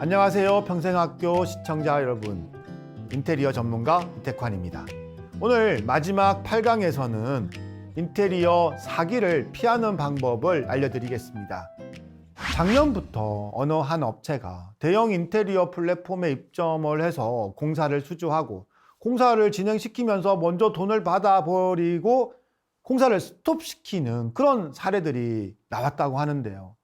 안녕하세요. 평생학교 시청자 여러분. 인테리어 전문가 이태환입니다. 오늘 마지막 8강에서는 인테리어 사기를 피하는 방법을 알려드리겠습니다. 작년부터 어느 한 업체가 대형 인테리어 플랫폼에 입점을 해서 공사를 수주하고 공사를 진행시키면서 먼저 돈을 받아버리고 공사를 스톱시키는 그런 사례들이 나왔다고 하는데요.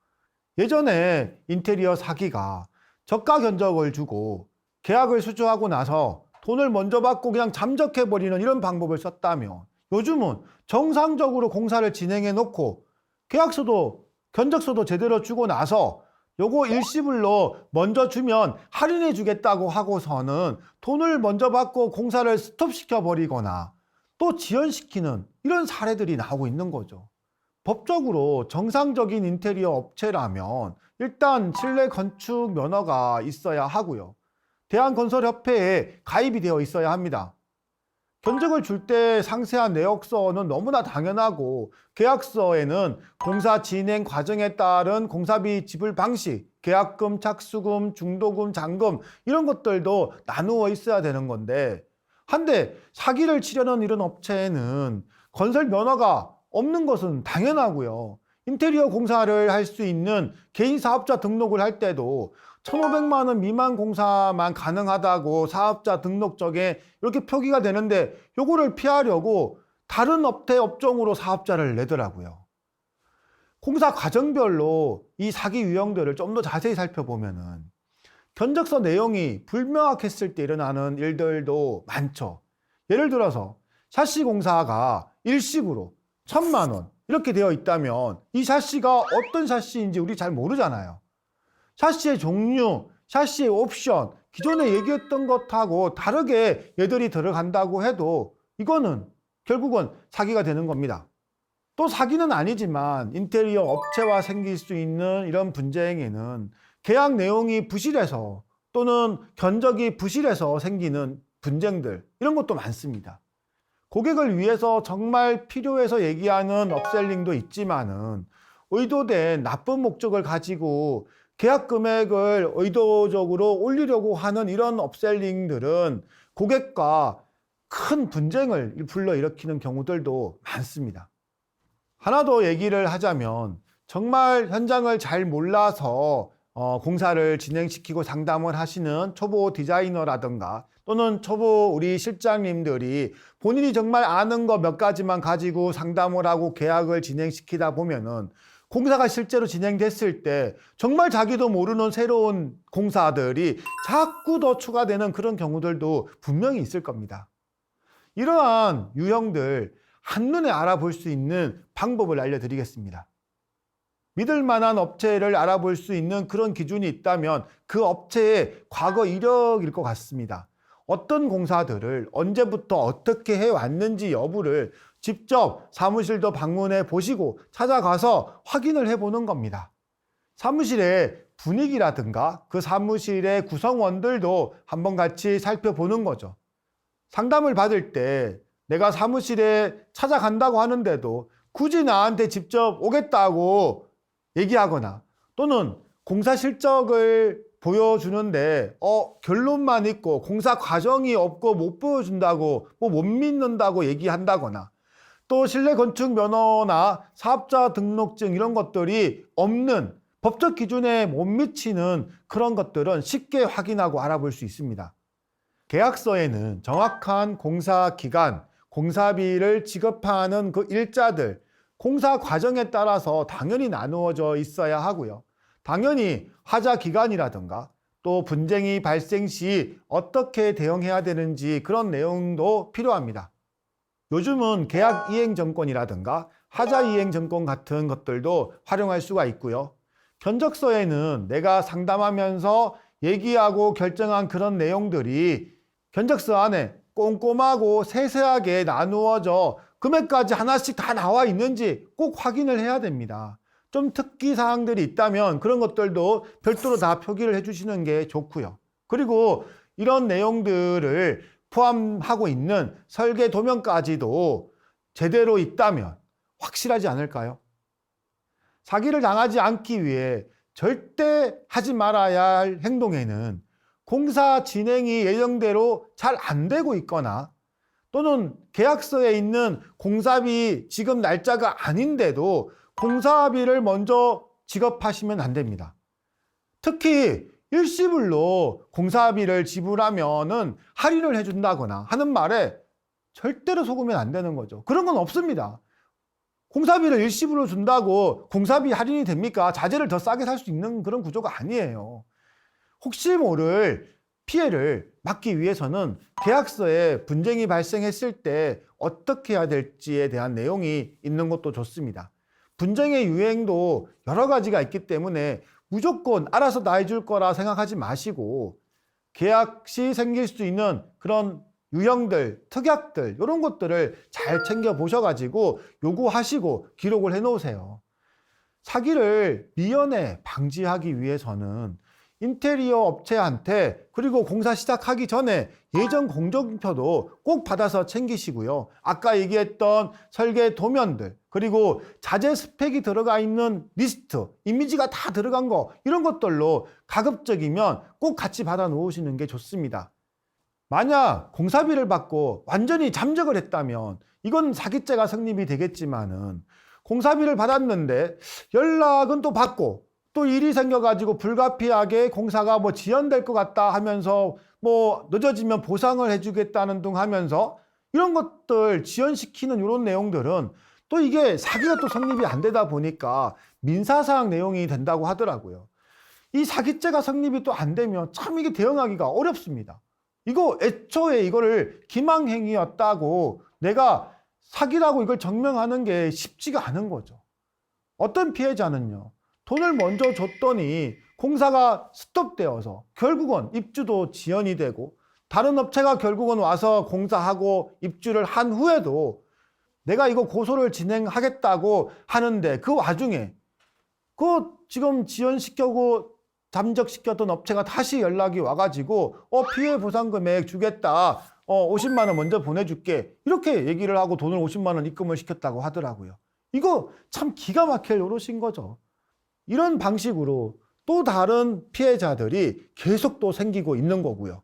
예전에 인테리어 사기가 저가 견적을 주고 계약을 수주하고 나서 돈을 먼저 받고 그냥 잠적해버리는 이런 방법을 썼다면 요즘은 정상적으로 공사를 진행해 놓고 계약서도 견적서도 제대로 주고 나서 요거 일시불로 먼저 주면 할인해 주겠다고 하고서는 돈을 먼저 받고 공사를 스톱시켜 버리거나 또 지연시키는 이런 사례들이 나오고 있는 거죠. 법적으로 정상적인 인테리어 업체라면 일단 실내 건축 면허가 있어야 하고요. 대한건설협회에 가입이 되어 있어야 합니다. 견적을 줄 때 상세한 내역서는 너무나 당연하고 계약서에는 공사 진행 과정에 따른 공사비 지불 방식, 계약금, 착수금, 중도금, 잔금 이런 것들도 나누어 있어야 되는 건데 한데 사기를 치려는 이런 업체에는 건설 면허가 없는 것은 당연하고요. 인테리어 공사를 할 수 있는 개인 사업자 등록을 할 때도 1,500만 원 미만 공사만 가능하다고 사업자 등록적에 이렇게 표기가 되는데 요거를 피하려고 다른 업태 업종으로 사업자를 내더라고요. 공사 과정별로 이 사기 유형들을 좀 더 자세히 살펴보면은 견적서 내용이 불명확했을 때 일어나는 일들도 많죠. 예를 들어서 샤시 공사가 일식으로 천만 원 이렇게 되어 있다면 이 샤시가 어떤 샤시인지 우리 잘 모르잖아요. 샤시의 종류, 샤시의 옵션, 기존에 얘기했던 것하고 다르게 얘들이 들어간다고 해도 이거는 결국은 사기가 되는 겁니다. 또 사기는 아니지만 인테리어 업체와 생길 수 있는 이런 분쟁에는 계약 내용이 부실해서 또는 견적이 부실해서 생기는 분쟁들 이런 것도 많습니다. 고객을 위해서 정말 필요해서 얘기하는 업셀링도 있지만은 의도된 나쁜 목적을 가지고 계약 금액을 의도적으로 올리려고 하는 이런 업셀링들은 고객과 큰 분쟁을 불러일으키는 경우들도 많습니다. 하나 더 얘기를 하자면 정말 현장을 잘 몰라서 어, 공사를 진행시키고 상담을 하시는 초보 디자이너라든가 또는 초보 우리 실장님들이 본인이 정말 아는 거 몇 가지만 가지고 상담을 하고 계약을 진행시키다 보면은 공사가 실제로 진행됐을 때 정말 자기도 모르는 새로운 공사들이 자꾸 더 추가되는 그런 경우들도 분명히 있을 겁니다. 이러한 유형들 한눈에 알아볼 수 있는 방법을 알려드리겠습니다. 믿을 만한 업체를 알아볼 수 있는 그런 기준이 있다면 그 업체의 과거 이력일 것 같습니다. 어떤 공사들을 언제부터 어떻게 해왔는지 여부를 직접 사무실도 방문해 보시고 찾아가서 확인을 해 보는 겁니다. 사무실의 분위기라든가 그 사무실의 구성원들도 한번 같이 살펴보는 거죠. 상담을 받을 때 내가 사무실에 찾아간다고 하는데도 굳이 나한테 직접 오겠다고 얘기하거나 또는 공사 실적을 보여주는데 어 결론만 있고 공사 과정이 없고 못 보여준다고 뭐 못 믿는다고 얘기한다거나 또 실내 건축 면허나 사업자 등록증 이런 것들이 없는 법적 기준에 못 미치는 그런 것들은 쉽게 확인하고 알아볼 수 있습니다. 계약서에는 정확한 공사 기간, 공사비를 지급하는 그 일자들, 공사 과정에 따라서 당연히 나누어져 있어야 하고요. 당연히 하자 기간이라든가 또 분쟁이 발생 시 어떻게 대응해야 되는지 그런 내용도 필요합니다. 요즘은 계약 이행 정권이라든가 하자 이행 정권 같은 것들도 활용할 수가 있고요. 견적서에는 내가 상담하면서 얘기하고 결정한 그런 내용들이 견적서 안에 꼼꼼하고 세세하게 나누어져 금액까지 하나씩 다 나와 있는지 꼭 확인을 해야 됩니다. 좀 특기 사항들이 있다면 그런 것들도 별도로 다 표기를 해주시는 게 좋고요. 그리고 이런 내용들을 포함하고 있는 설계 도면까지도 제대로 있다면 확실하지 않을까요? 사기를 당하지 않기 위해 절대 하지 말아야 할 행동에는 공사 진행이 예정대로 잘 안 되고 있거나 또는 계약서에 있는 공사비 지급 날짜가 아닌데도 공사비를 먼저 지급하시면 안 됩니다. 특히 일시불로 공사비를 지불하면은 할인을 해준다거나 하는 말에 절대로 속으면 안 되는 거죠. 그런 건 없습니다. 공사비를 일시불로 준다고 공사비 할인이 됩니까? 자재를 더 싸게 살 수 있는 그런 구조가 아니에요. 혹시 모를 피해를 막기 위해서는 계약서에 분쟁이 발생했을 때 어떻게 해야 될지에 대한 내용이 있는 것도 좋습니다. 분쟁의 유행도 여러 가지가 있기 때문에 무조건 알아서 다 해줄 거라 생각하지 마시고 계약 시 생길 수 있는 그런 유형들, 특약들 이런 것들을 잘 챙겨 보셔가지고 요구하시고 기록을 해놓으세요. 사기를 미연에 방지하기 위해서는 인테리어 업체한테 그리고 공사 시작하기 전에 예전 공정표도 꼭 받아서 챙기시고요. 아까 얘기했던 설계 도면들 그리고 자재 스펙이 들어가 있는 리스트, 이미지가 다 들어간 거 이런 것들로 가급적이면 꼭 같이 받아 놓으시는 게 좋습니다. 만약 공사비를 받고 완전히 잠적을 했다면 이건 사기죄가 성립이 되겠지만은 공사비를 받았는데 연락은 또 받고 또 일이 생겨가지고 불가피하게 공사가 뭐 지연될 것 같다 하면서 뭐 늦어지면 보상을 해주겠다는 등 하면서 이런 것들 지연시키는 이런 내용들은 또 이게 사기가 또 성립이 안 되다 보니까 민사사항 내용이 된다고 하더라고요. 이 사기죄가 성립이 또 안 되면 참 이게 대응하기가 어렵습니다. 이거 애초에 이거를 기망행위였다고 내가 사기라고 이걸 증명하는 게 쉽지가 않은 거죠. 어떤 피해자는요. 돈을 먼저 줬더니 공사가 스톱되어서 결국은 입주도 지연이 되고 다른 업체가 결국은 와서 공사하고 입주를 한 후에도 내가 이거 고소를 진행하겠다고 하는데 그 와중에 그 지금 지연시켜고 잠적시켰던 업체가 다시 연락이 와가지고 어 피해 보상 금액 주겠다 어 50만 원 먼저 보내줄게 이렇게 얘기를 하고 돈을 50만 원 입금을 시켰다고 하더라고요. 이거 참 기가 막힐 노릇인 거죠. 이런 방식으로 또 다른 피해자들이 계속 또 생기고 있는 거고요.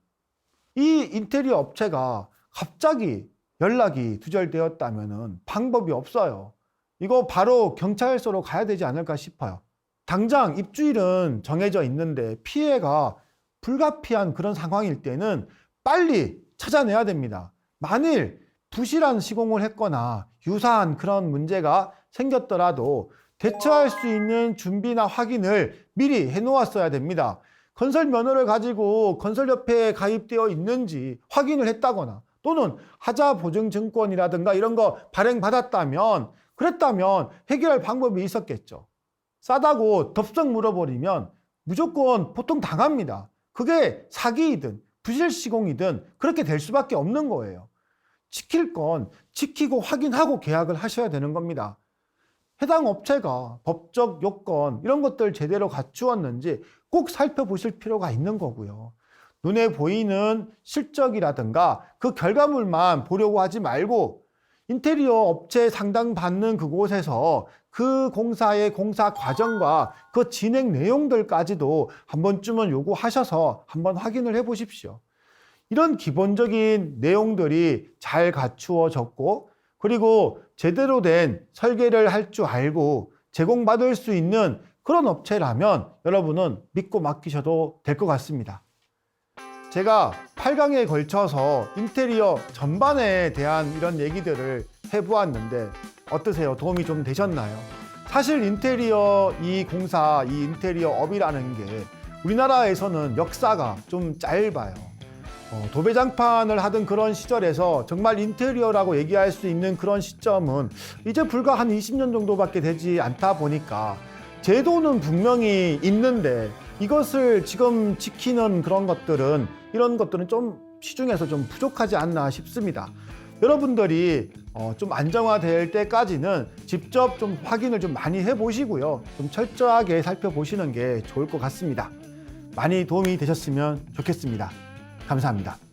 이 인테리어 업체가 갑자기 연락이 두절되었다면 방법이 없어요. 이거 바로 경찰서로 가야 되지 않을까 싶어요. 당장 입주일은 정해져 있는데 피해가 불가피한 그런 상황일 때는 빨리 찾아내야 됩니다. 만일 부실한 시공을 했거나 유사한 그런 문제가 생겼더라도 대처할 수 있는 준비나 확인을 미리 해놓았어야 됩니다. 건설 면허를 가지고 건설협회에 가입되어 있는지 확인을 했다거나 또는 하자 보증증권이라든가 이런 거 발행받았다면 그랬다면 해결할 방법이 있었겠죠. 싸다고 덥석 물어버리면 무조건 보통 당합니다. 그게 사기이든 부실시공이든 그렇게 될 수밖에 없는 거예요. 지킬 건 지키고 확인하고 계약을 하셔야 되는 겁니다. 해당 업체가 법적 요건 이런 것들 제대로 갖추었는지 꼭 살펴보실 필요가 있는 거고요. 눈에 보이는 실적이라든가 그 결과물만 보려고 하지 말고 인테리어 업체 상담 받는 그곳에서 그 공사의 공사 과정과 그 진행 내용들까지도 한 번쯤은 요구하셔서 한번 확인을 해 보십시오. 이런 기본적인 내용들이 잘 갖추어졌고 그리고 제대로 된 설계를 할 줄 알고 제공받을 수 있는 그런 업체라면 여러분은 믿고 맡기셔도 될 것 같습니다. 제가 8강에 걸쳐서 인테리어 전반에 대한 이런 얘기들을 해보았는데 어떠세요? 도움이 좀 되셨나요? 사실 인테리어 이 공사, 이 인테리어 업이라는 게 우리나라에서는 역사가 좀 짧아요. 어, 도배장판을 하던 그런 시절에서 정말 인테리어라고 얘기할 수 있는 그런 시점은 이제 불과 한 20년 정도밖에 되지 않다 보니까 제도는 분명히 있는데 이것을 지금 지키는 그런 것들은 이런 것들은 좀 시중에서 좀 부족하지 않나 싶습니다. 여러분들이 어, 좀 안정화될 때까지는 직접 좀 확인을 좀 많이 해보시고요. 좀 철저하게 살펴보시는 게 좋을 것 같습니다. 많이 도움이 되셨으면 좋겠습니다. 감사합니다.